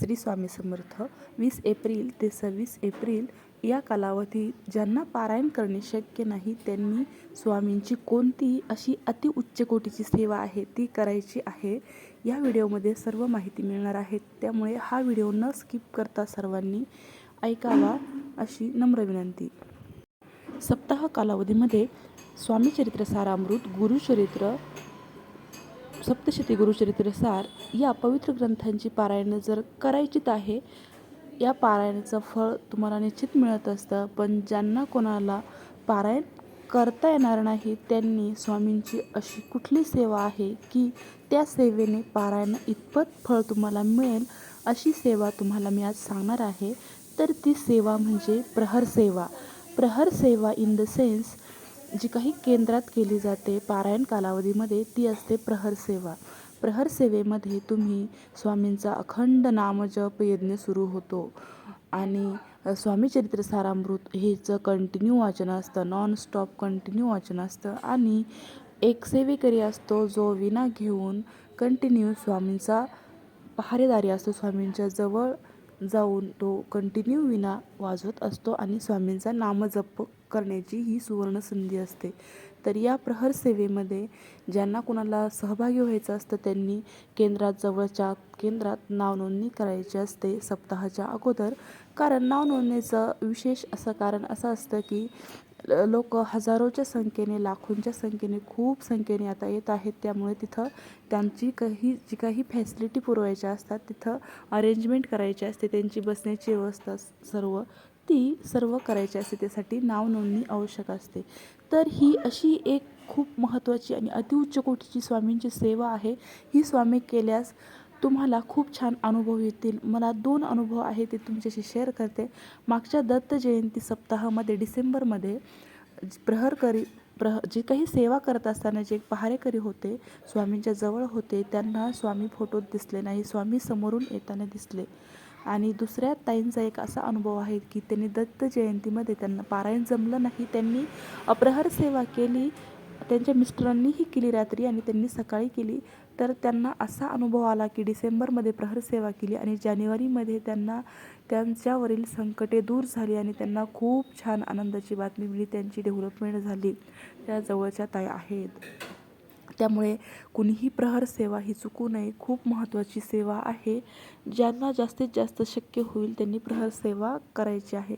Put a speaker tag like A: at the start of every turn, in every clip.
A: श्री स्वामी समर्थ वीस एप्रिल ते सव्वीस एप्रिल या कालावधीत ज्यांना पारायण करणे शक्य नाही त्यांनी स्वामींची कोणतीही अशी अतिउच्च कोटीची सेवा आहे ती करायची आहे. या व्हिडिओमध्ये सर्व माहिती मिळणार आहे. त्यामुळे हा व्हिडिओ न स्किप करता सर्वांनी ऐकावा अशी नम्र विनंती. सप्ताह कालावधीमध्ये स्वामी चरित्र सारामृत गुरुचरित्र सप्तशती गुरुचरित्रसार या पवित्र ग्रंथांची पारायणं जर करायचीच आहे या पारायणाचं फळ तुम्हाला निश्चित मिळत असतं पण ज्यांना कोणाला पारायण करता येणार नाही त्यांनी स्वामींची अशी कुठली सेवा आहे की त्या सेवेने पारायण इतपत फळ तुम्हाला मिळेल अशी सेवा तुम्हाला मी आज सांगणार आहे. तर ती सेवा म्हणजे प्रहर सेवा. प्रहर सेवा इन द सेन्स जी काही केंद्रात केली जाते पारायण कालावधीमध्ये ती असते प्रहर सेवा. प्रहर सेवेमध्ये तुम्ही स्वामींचा अखंड नामजप यज्ञ सुरू होतो. आणि स्वामी चरित्र सारामृत हेचं कंटिन्यू वाचन असतं नॉन स्टॉप कंटिन्यू वाचन असतं. आणि एक सेवेकरी असतो जो विना घेऊन कंटिन्यू स्वामींचा पहारेदारी असतो स्वामींच्या जवळ. जाऊन तो कंटिन्यू विना वाजवत असतो आणि स्वामींचा नामजप करण्याची ही सुवर्ण संधी असते. तर या प्रहर सेवेमध्ये ज्यांना कुणाला सहभागी व्हायचं असतं त्यांनी केंद्रात जवळच्या केंद्रात नावनोंदणी करायची असते सप्ताहाच्या अगोदर. कारण नावनोंदणीचं विशेष असं कारण असं असतं की लोक हजारोच्या संख्येने लाखोंच्या संख्येने खूप संख्येने आता येत आहेत. त्यामुळे तिथं त्यांची काही जी काही फॅसिलिटी पुरवायच्या असतात तिथं अरेंजमेंट करायची असते. त्यांची बसण्याची व्यवस्था सर्व ती सर्व करायची असते. त्यासाठी नाव नोंदणी आवश्यक असते. तर ही अशी एक खूप महत्त्वाची आणि अतिउच्च कोटीची स्वामींची सेवा आहे. ही स्वामी केल्यास तुम्हाला खूप छान अनुभव येतील. मला दोन अनुभव आहे ते तुमच्याशी शेअर करते. मागच्या दत्त जयंती सप्ताहामध्ये डिसेंबरमध्ये प्रहरकरी प्रह जे काही सेवा करत असताना जे पहारेकरी होते स्वामींच्या जवळ होते त्यांना स्वामी फोटोत दिसले नाही स्वामी समोरून येताना दिसले. आणि दुसऱ्या ताईंचा एक असा अनुभव आहे की त्यांनी दत्त जयंतीमध्ये त्यांना पारायण जमलं नाही. त्यांनी अप्रहर सेवा केली त्यांच्या मिस्टरांनीही केली रात्री आणि त्यांनी सकाळी केली. तर त्यांना असा अनुभव आला की डिसेंबरमध्ये प्रहर सेवा केली आणि जानेवारीमध्ये त्यांना त्यांच्यावरील संकटे दूर झाली आणि त्यांना खूप छान आनंदाची बातमी मिळली. त्यांची डेव्हलपमेंट झाली. त्या जवळच्या ताई आहेत. त्यामुळे कुणीही प्रहर सेवा ही चुकू नये. खूप महत्त्वाची सेवा आहे. ज्यांना जास्तीत जास्त शक्य होईल त्यांनी प्रहर सेवा करायची आहे.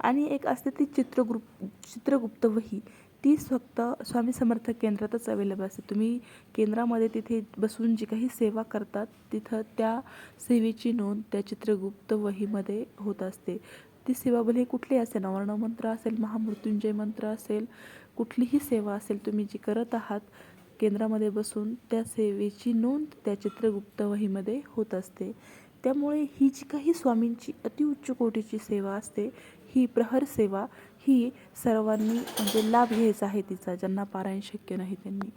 A: आणि एक असते ती चित्रगुप चित्रगुप्त वही. ती फक्त स्वामी समर्थ केंद्रातच अवेलेबल असते. तुम्ही केंद्रामध्ये तिथे बसून जी काही सेवा करतात तिथं त्या सेवेची नोंद त्या चित्रगुप्त वहीमध्ये होत असते. ती सेवा भले कुठली असेल? नवर्ण मंत्र असेल महामृत्युंजय मंत्र असेल कुठलीही सेवा असेल तुम्ही जी करत आहात केंद्रामध्ये बसून त्या सेवेची नोंद त्या चित्रगुप्त वहीमध्ये होत असते. त्यामुळे ही जी काही स्वामींची अतिउच्च कोटीची सेवा असते ही प्रहर सेवा ही सर्वांनी म्हणजे लाभ घ्यायचा आहे तिचा ज्यांना पारायण शक्य नाही त्यांनी.